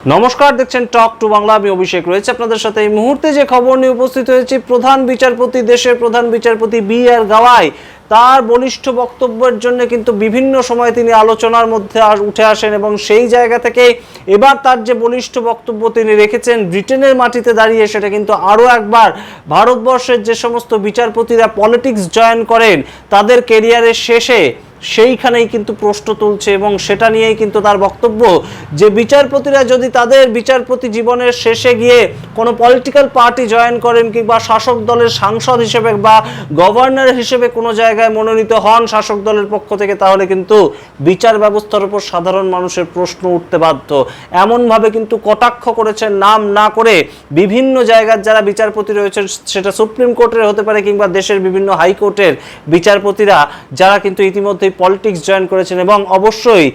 নমস্কার, দেখছেন টক টু বাংলা আমি অভিষেক রয়েছে আপনাদের সাথে। এই মুহূর্তে যে খবর নিয়ে উপস্থিত হয়েছি, প্রধান বিচারপতি, দেশের প্রধান বিচারপতি বি আর গাওয়াই, তার বলিষ্ঠ বক্তব্যের জন্য কিন্তু বিভিন্ন সময় তিনি আলোচনার মধ্যে উঠে আসেন এবং সেই জায়গা থেকে এবার তার যে বলিষ্ঠ বক্তব্য তিনি রেখেছেন, ব্রিটেনের মাটিতে দাঁড়িয়ে সেটা কিন্তু আরও একবার ভারতবর্ষের যে সমস্ত বিচারপতিরা পলিটিক্স জয়েন করেন, তাদের কেরিয়ারের শেষে সেইখানেই কিন্তু প্রশ্ন তুলছে এবং সেটা নিয়েই কিন্তু তার বক্তব্য যে বিচারপতিরা যদি তাদের বিচারপতি জীবনের শেষে গিয়ে কোনো পলিটিক্যাল পার্টি জয়েন করেন কিংবা শাসক দলের সাংসদ হিসেবে বা গভর্নর হিসেবে কোনো জায়গায় মনোনীত হন শাসক দলের পক্ষ থেকে, তাহলে কিন্তু বিচার ব্যবস্থার উপর সাধারণ মানুষের প্রশ্ন উঠতে বাধ্য। এমনভাবে কিন্তু কটাক্ষ করেছেন নাম না করে বিভিন্ন জায়গার যারা বিচারপতি রয়েছেন, সেটা সুপ্রিম কোর্টের হতে পারে কিংবা দেশের বিভিন্ন হাইকোর্টের বিচারপতিরা, যারা কিন্তু ইতিমধ্যেই পলিটিক্স জয়েন করেছেন এবং অবশ্যই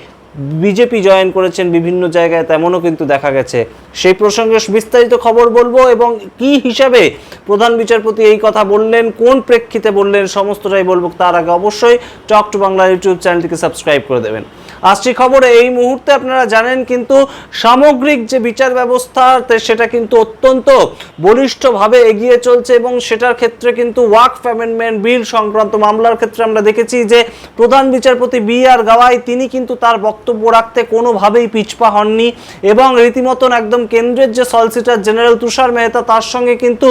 বিজেপি জয়েন করেছেন বিভিন্ন জায়গায়, তেমনও কিন্তু দেখা গেছে। সেই প্রসঙ্গে বিস্তারিত খবর বলব এবং কি হিসাবে প্রধান বিচারপতি এই কথা বললেন, কোন প্রেক্ষিতে বললেন, সমস্তটাই বলব তার আগে অবশ্যই টক টু বাংলা ইউটিউব চ্যানেলটিকে সাবস্ক্রাইব করে দেবেন। আসছি খবরে, এই মুহূর্তে আপনারা জানেন কিন্তু সামগ্রিক যে বিচার ব্যবস্থা সেটা কিন্তু অত্যন্ত বলিষ্ঠভাবে এগিয়ে চলছে এবং সেটার ক্ষেত্রে কিন্তু ওয়াকফ অ্যামেন্ডমেন্ট বিল সংক্রান্ত মামলার ক্ষেত্রে আমরা দেখেছি যে প্রধান বিচারপতি বি আর গাওয়াই, তিনি কিন্তু তার বক্তব্য রাখতে কোনোভাবেই পিছপা হননি এবং রীতিমতন একদম কেন্দ্রের যে সলিসিটার জেনারেল তুষার মেহতা, তার সঙ্গে কিন্তু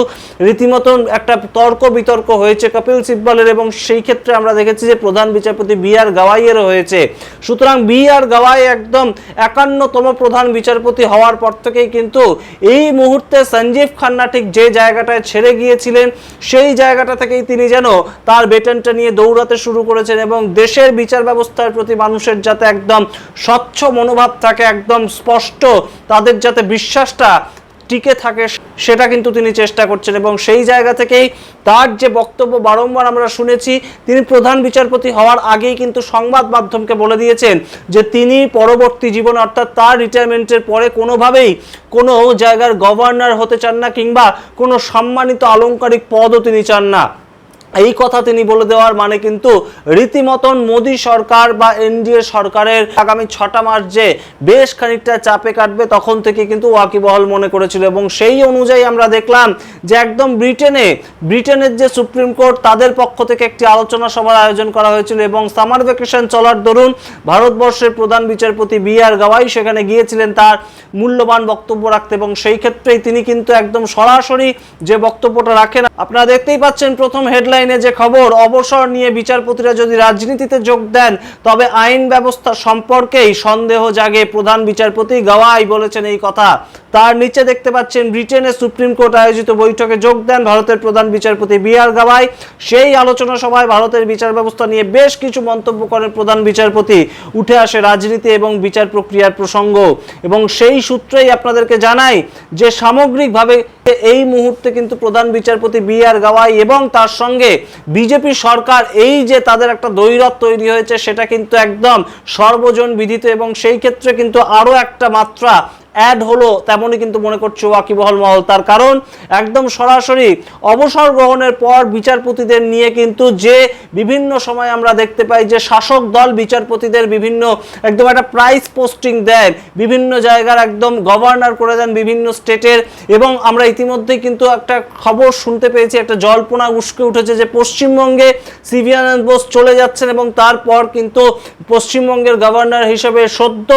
রীতিমতন একটা তর্ক বিতর্ক হয়েছে কপিল সিব্বলের এবং সেই ক্ষেত্রে আমরা দেখেছি যে প্রধান বিচারপতি বি আর গাওয়াইয়েরও হয়েছে। সুতরাং বি আর গাওয়াই একদম একান্নতম প্রধান বিচারপতি হওয়ার পর থেকেই কিন্তু এই মুহূর্তে সঞ্জীব খান্না ঠিক যে জায়গাটায় ছেড়ে গিয়েছিলেন, সেই জায়গাটা থেকেই তিনি যেন তার বেতনটা নিয়ে দৌড়াতে শুরু করেছেন এবং দেশের বিচার ব্যবস্থার প্রতি মানুষের যাতে একদম স্বচ্ছ মনোভাব থাকে, একদম স্পষ্ট তাদের যাতে বিশ্বাসটা টিকে থাকে, সেটা কিন্তু তিনি চেষ্টা করছেন এবং সেই জায়গা থেকেই তার যে বক্তব্য বারংবার আমরা শুনেছি, তিনি প্রধান বিচারপতি হওয়ার আগেই কিন্তু সংবাদ মাধ্যমকে বলে দিয়েছেন যে তিনি পরবর্তী জীবন অর্থাৎ তার রিটায়ারমেন্টের পরে কোনোভাবেই কোনো জায়গার গভর্নর হতে চান না কিংবা কোনো সম্মানিত আলংকারিক পদও তিনি চান না। এই কথা তিনি বলে দেওয়ার মানে কিন্তু রীতিমতন মোদী সরকার বা এনডিএ সরকারের আগামী ছটা মাস যে বেশ খানিকটা চাপে কাটবে তখন থেকে কিন্তু ওয়াকিবহল মনে করেছিল এবং সেই অনুযায়ী আমরা দেখলাম যে একদম ব্রিটেনে, ব্রিটেনের যে সুপ্রিম কোর্ট তাদের পক্ষ থেকে একটি আলোচনা সভার আয়োজন করা হয়েছিল এবং সামার ভ্যাকেশন চলার দরুন ভারতবর্ষের প্রধান বিচারপতি বি আর গাওয়াই সেখানে গিয়েছিলেন তার মূল্যবান বক্তব্য রাখতে এবং সেই ক্ষেত্রেই তিনি কিন্তু একদম সরাসরি যে বক্তব্যটা রাখেন আপনারা দেখতেই পাচ্ছেন প্রথম হেডলাইনে যে খবর, অবসর নিয়ে বিচারপতিরা যদি রাজনীতিতে যোগ দেন, তবে আইন ব্যবস্থা সম্পর্কেই সন্দেহ জাগে প্রধান বিচারপতি গাওয়াই বলেছেন এই কথা। তার নিচে দেখতে পাচ্ছেন ব্রিটেনের সুপ্রিম কোর্ট আয়োজিত বৈঠকে যোগ দেন ভারতের প্রধান বিচারপতি বি আর গাওয়াই। সেই আলোচনা সভায় ভারতের বিচার ব্যবস্থা নিয়ে বেশ কিছু মন্তব্য করেন প্রধান বিচারপতি। উঠে আসে রাজনীতি এবং বিচার প্রক্রিয়ার প্রসঙ্গ। এবং সেই সূত্রেই আপনাদেরকে জানাই যে সামগ্রিকভাবে এই মুহূর্তে কিন্তু প্রধান বিচারপতি বি আর গাওয়াই এবং তার সঙ্গে বিজেপি সরকার, এই যে তাদের একটা দৈরত তৈরি হয়েছে, সেটা কিন্তু একদম সর্বজন বিদিত এবং সেই ক্ষেত্রে কিন্তু আরও একটা মাত্রা অ্যাড হলো তেমনই কিন্তু মনে করছে ওয়াকিবহল মহল। তার কারণ একদম সরাসরি অবসর গ্রহণের পর বিচারপতিদের নিয়ে কিন্তু যে বিভিন্ন সময় আমরা দেখতে পাই যে শাসক দল বিচারপতিদের বিভিন্ন একদম একটা প্রাইস পোস্টিং দেন বিভিন্ন জায়গার একদম গভর্নর করে দেন বিভিন্ন স্টেটের এবং আমরা ইতিমধ্যেই কিন্তু একটা খবর শুনতে পেয়েছি, একটা জল্পনা উস্কে উঠেছে যে পশ্চিমবঙ্গে সিভিয়ানন্দ বোস চলে যাচ্ছেন এবং তারপর কিন্তু পশ্চিমবঙ্গের গভর্নর হিসেবে সদ্য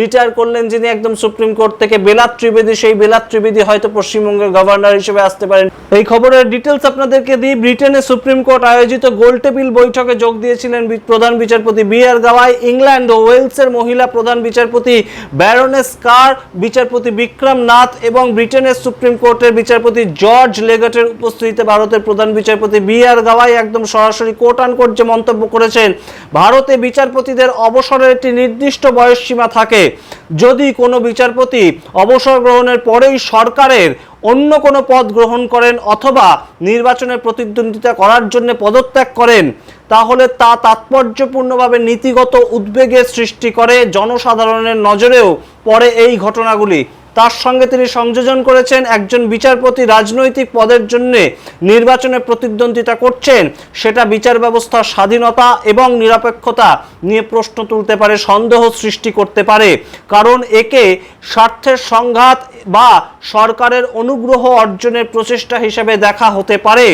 রিটায়ার করলেন যিনি একদম সুপ্রিম কোর্ট থেকে বেলাত ত্রিবেদী, সেই বেলাত ত্রিবেদী হয়তো পশ্চিমবঙ্গের গভর্নর হিসেবে আসতে পারেন। এই খবরের ডিটেলস আপনাদেরকে দিই। ব্রিটেনের সুপ্রিম কোর্ট আয়োজিত গোল টেবিল বৈঠকে যোগ দিয়েছিলেন প্রধান বিচারপতি বি আর গাওয়াই। ইংল্যান্ড ও ওয়েলসের মহিলা প্রধান বিচারপতি ব্যারনেস কার, বিচারপতি বিক্রম নাথ এবং ব্রিটেনের সুপ্রিম কোর্টের বিচারপতি জর্জ লেগটের উপস্থিতিতে ভারতের প্রধান বিচারপতি বি আর গাওয়াই একদম সরাসরি কোর্ট আন কোর্ট যে মন্তব্য করেছেন, ভারতে বিচারপতিদের অবসরের একটি নির্দিষ্ট বয়স সীমা থাকে। যদি কোনো বিচারপতি অবসর গ্রহণের পরেই সরকারের অন্য কোনো পদ গ্রহণ করেন অথবা নির্বাচনে প্রতিদ্বন্দ্বিতা করার জন্য পদত্যাগ করেন, তাহলে তা তাৎপর্যপূর্ণভাবে নীতিগত উদ্বেগের সৃষ্টি করে জনসাধারণের নজরেও পড়ে এই ঘটনাগুলি। তার সঙ্গে তিনি সংযোজন করেছেন একজন বিচারপতি রাজনৈতিক পদের জন্য নির্বাচনে প্রতিদ্বন্দ্বিতা করছেন। সেটা বিচার ব্যবস্থার স্বাধীনতা এবং নিরপেক্ষতা নিয়ে প্রশ্ন তুলতে পারে, সন্দেহ সৃষ্টি করতে পারে। কারণ একে স্বার্থের সংঘাত বা সরকারের অনুগ্রহ অর্জনের প্রচেষ্টা হিসেবে দেখা হতে পারে।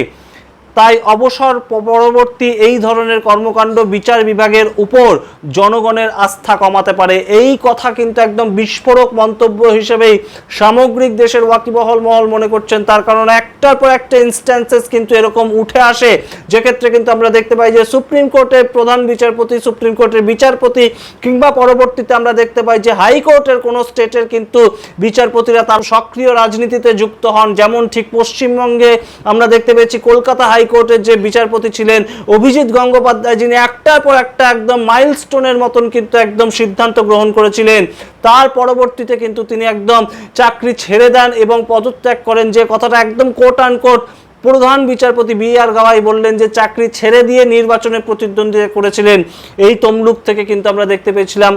তাই অবসর পরবর্তী এই ধরনের কর্মকাণ্ড বিচার বিভাগের উপর জনগণের আস্থা কমাতে পারে। এই কথা কিন্তু একদম বিস্ফোরক মন্তব্য হিসেবেই সামগ্রিক দেশের ওয়াকিবহল মহল মনে করছেন। তার কারণ একটার পর একটা ইনস্ট্যান্সেস কিন্তু এরকম উঠে আসে। যেক্ষেত্রে কিন্তু আমরা দেখতে পাই যে সুপ্রিম কোর্টের প্রধান বিচারপতি, সুপ্রিম কোর্টের বিচারপতি কিংবা পরবর্তীতে আমরা দেখতে পাই যে হাইকোর্টের কোনো স্টেটের কিন্তু বিচারপতিরা তার সক্রিয় রাজনীতিতে যুক্ত হন। যেমন ঠিক পশ্চিমবঙ্গে আমরা দেখতে পেয়েছি কলকাতা হাইকোর্টের যে বিচারপতি ছিলেন অভিজিৎ গঙ্গোপাধ্যায়, যিনি একটার পর একটা একদম মাইলস্টোনের মতন কিন্তু একদম সিদ্ধান্ত গ্রহণ করেছিলেন। তার পরবর্তীতে কিন্তু তিনি একদম চাকরি ছেড়ে দেন এবং পদত্যাগ করেন। যে কথাটা একদম কোট আন কোট প্রধান বিচারপতি বি আর গাওয়াই বললেন যে, চাকরি ছেড়ে দিয়ে নির্বাচনে প্রতিদ্বন্দ্বিতা করেছিলেন। এই তমলুক থেকে কিন্তু আমরা দেখতে পেয়েছিলাম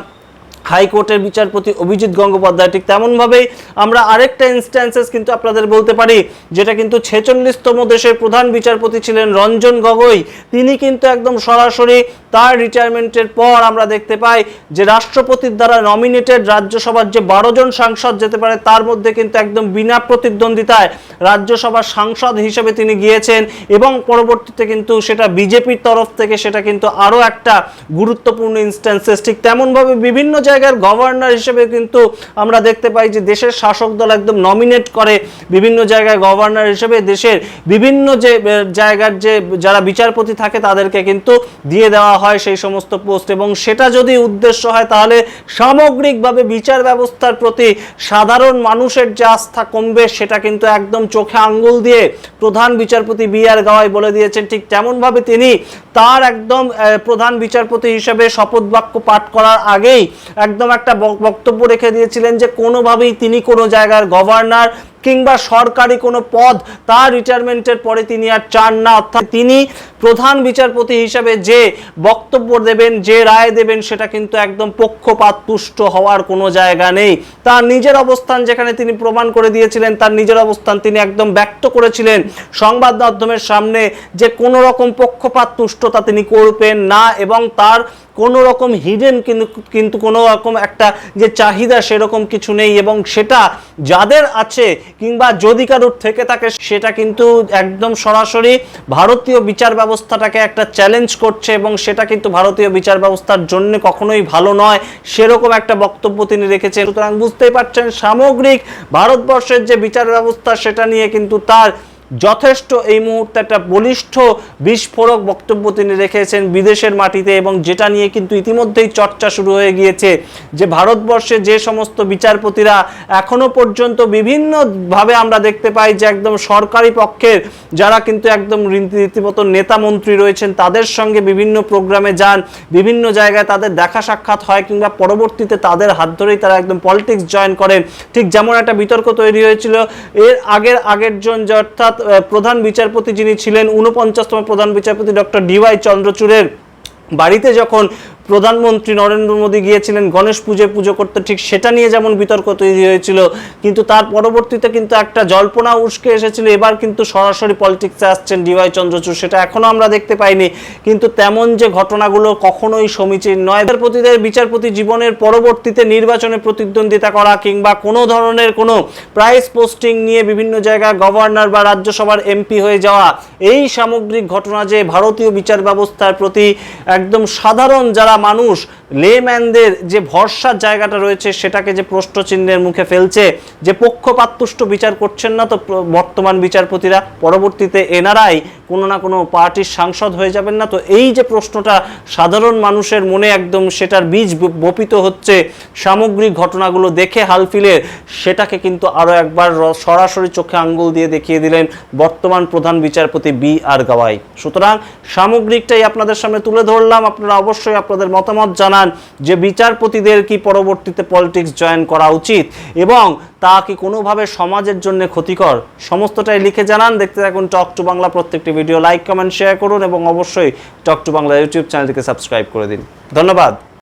হাইকোর্টের বিচারপতি অভিজিৎ গঙ্গোপাধ্যায়, ঠিক তেমনভাবেই আমরা আরেকটা ইনস্ট্যান্সেস কিন্তু আপনাদের বলতে পারি, যেটা কিন্তু ছেচল্লিশতম দেশের প্রধান বিচারপতি ছিলেন রঞ্জন গগৈ। তিনি কিন্তু একদম সরাসরি তার রিটায়ারমেন্টের পর আমরা দেখতে পাই যে রাষ্ট্রপতির দ্বারা নমিনেটেড রাজ্যসভার যে বারো জন সাংসদ যেতে পারে, তার মধ্যে কিন্তু একদম বিনা প্রতিদ্বন্দ্বিতায় রাজ্যসভার সাংসদ হিসেবে তিনি গিয়েছেন এবং পরবর্তীতে কিন্তু সেটা বিজেপির তরফ থেকে সেটা কিন্তু আরও একটা গুরুত্বপূর্ণ ইনস্ট্যান্সেস ঠিক তেমনভাবে বিভিন্ন জায়গার গভর্নর হিসেবে কিন্তু আমরা দেখতে পাই যে দেশের শাসক দল একদম নমিনেট করে বিভিন্ন জায়গায় গভর্নর হিসেবে দেশের বিভিন্ন যে জায়গার যে, যারা বিচারপতি থাকে তাদেরকে কিন্তু দিয়ে দেওয়া হয় সেই সমস্ত পোস্ট এবং সেটা যদি উদ্দেশ্য হয় তাহলে সামগ্রিকভাবে বিচার ব্যবস্থার প্রতি সাধারণ মানুষের যে আস্থা কমবে সেটা কিন্তু একদম চোখে আঙ্গুল দিয়ে প্রধান বিচারপতি বি আর গাওয়াই বলে দিয়েছেন। ঠিক তেমনভাবে তিনি তার একদম প্রধান বিচারপতি হিসেবে শপথ বাক্য পাঠ করার আগেই একদম একটা বক- বক্তব্য রেখে দিয়েছিলেন যে কোনোভাবেই তিনি কোনো জায়গার গভর্নর কিংবা সরকারি কোনো পদ তার রিটায়ারমেন্টের পরে তিনি আর চান না। অর্থাৎ তিনি প্রধান বিচারপতি হিসাবে যে বক্তব্য দেবেন, যে রায় দেবেন, সেটা কিন্তু একদম পক্ষপাত, তুষ্ট হওয়ার কোনো জায়গা নেই। তার নিজের অবস্থান যেখানে তিনি প্রমাণ করে দিয়েছিলেন, তার নিজের অবস্থান তিনি একদম ব্যক্ত করেছিলেন। সংবাদ মাধ্যমের সামনে যে কোনো রকম পক্ষপাত, তুষ্টতা তিনি করবেন না এবং তার কোনো রকম হিডেন কিন্তু কিন্তু কোনো রকম একটা যে চাহিদা সেরকম কিছু নেই এবং সেটা যাদের আছে কিংবা যদি কারোর থেকে থাকে, সেটা কিন্তু একদম সরাসরি ভারতীয় বিচার ব্যবস্থাটাকে একটা চ্যালেঞ্জ করছে এবং সেটা কিন্তু ভারতীয় বিচার ব্যবস্থার জন্য কখনোই ভালো নয়। সেরকম একটা বক্তব্য তিনি রেখেছেন। সুতরাং বুঝতেই পারছেন, সামগ্রিক ভারতবর্ষের যে বিচার ব্যবস্থা, সেটা নিয়ে কিন্তু তার যথেষ্ট এই মুহূর্তে একটা বলিষ্ঠ বিস্ফোরক বক্তব্য তিনি রেখেছেন বিদেশের মাটিতে এবং যেটা নিয়ে কিন্তু ইতিমধ্যেই চর্চা শুরু হয়ে গিয়েছে যে ভারতবর্ষে যে সমস্ত বিচারপতিরা এখনও পর্যন্ত বিভিন্নভাবে আমরা দেখতে পাই যে একদম সরকারি পক্ষের যারা কিন্তু একদম রীতি- রীতিমতো নেতা মন্ত্রী রয়েছেন, তাদের সঙ্গে বিভিন্ন প্রোগ্রামে যান, বিভিন্ন জায়গায় তাদের দেখা সাক্ষাৎ হয় কিংবা পরবর্তীতে তাদের হাত ধরেই তারা একদম পলিটিক্স জয়েন করেন। ঠিক যেমন একটা বিতর্ক তৈরি হয়েছিল, এর আগের আগের জন যে অর্থাৎ প্রধান বিচারপতি যিনি ছিলেন ঊনপঞ্চাশতম প্রধান বিচারপতি ডক্টর ডিওয়াই চন্দ্রচূড়ের বাড়িতে যখন প্রধানমন্ত্রী নরেন্দ্র মোদী গিয়েছিলেন, গণেশ পুজো পুজো করতে, ঠিক সেটা নিয়ে যেমন বিতর্ক তৈরি হয়েছিল, কিন্তু তার পরবর্তীতে কিন্তু একটা জল্পনা উস্কে এসেছিল, এবার কিন্তু সরাসরি পলিটিক্সে আসছেন ডিওয়াই চন্দ্রচূড়, সেটা এখনও আমরা দেখতে পাইনি, কিন্তু তেমন যে ঘটনাগুলো কখনোই সমীচীন নয়। বিচারপতিদের, বিচারপতি জীবনের পরবর্তীতে নির্বাচনে প্রতিদ্বন্দ্বিতা করা কিংবা কোনো ধরনের কোনো প্রাইস পোস্টিং নিয়ে বিভিন্ন জায়গায় গভর্নর বা রাজ্যসভার এমপি হয়ে যাওয়া, এই সামগ্রিক ঘটনা যে ভারতীয় বিচার ব্যবস্থার প্রতি একদম সাধারণ যারা মানুষ লেম্যানদের যে ভরসার জায়গাটা রয়েছে, সেটাকে যে প্রশ্নচিহ্নের মুখে ফেলছে, যে পক্ষপাততুষ্ট বিচার করছেন না তো বর্তমান বিচারপতিরা, পরবর্তীতে এনারাই কোনো না কোনো পার্টির সাংসদ হয়ে যাবেন না তো এই যে প্রশ্নটা সাধারণ মানুষের মনে একদম সেটার বীজ বপিত হচ্ছে, সামগ্রিক ঘটনাগুলো দেখে হালফিলের সেটাকে কিন্তু আরও একবার সরাসরি চোখে আঙ্গুল দিয়ে দেখিয়ে দিলেন বর্তমান প্রধান বিচারপতি বি আর গাওয়াই। সুতরাং সামগ্রিকটাই আপনাদের সামনে তুলে ধরলাম, আপনারা অবশ্যই আপনাদের মতামত জানান। যে বিচারপতিদের কি পরবর্তীতে পলিটিক্স জয়েন করা উচিত এবং তা কি কোনোভাবে সমাজের জন্য ক্ষতিকর? সমস্তটাই লিখে জানান। দেখতে থাকুন টক টু বাংলা প্রত্যেকটি ভিডিও লাইক কমেন্ট শেয়ার করুন এবং অবশ্যই টক টু বাংলা ইউটিউব চ্যানেলটিকে সাবস্ক্রাইব করে দিন। ধন্যবাদ।